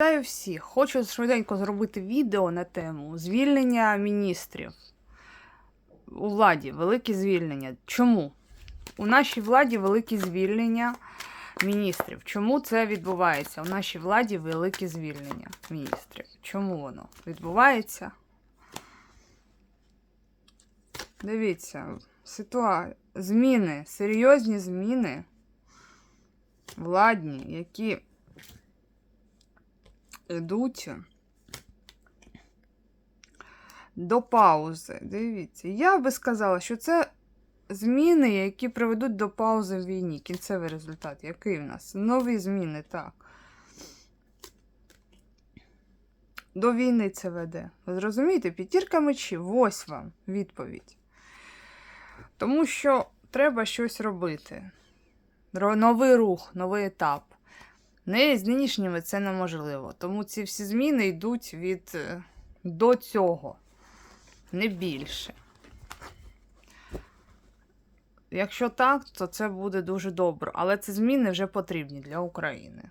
Вітаю всіх! Хочу швиденько зробити відео на тему звільнення міністрів у владі. Великі звільнення. Чому? У нашій владі великі звільнення міністрів. Чому це відбувається? У нашій владі великі звільнення міністрів. Чому воно відбувається? Дивіться, ситуація. Зміни, серйозні зміни владні, які йдуть до паузи. Дивіться, я би сказала, що це зміни, які приведуть до паузи в війні. Кінцевий результат. Який в нас? Нові зміни, так. До війни це веде. Ви зрозумієте? П'ятірка мечів, ось вам відповідь. Тому що треба щось робити. Новий рух, новий етап. Не з нинішніми це неможливо. Тому ці всі зміни йдуть від е, до цього, не більше. Якщо так, то це буде дуже добре. Але ці зміни вже потрібні для України.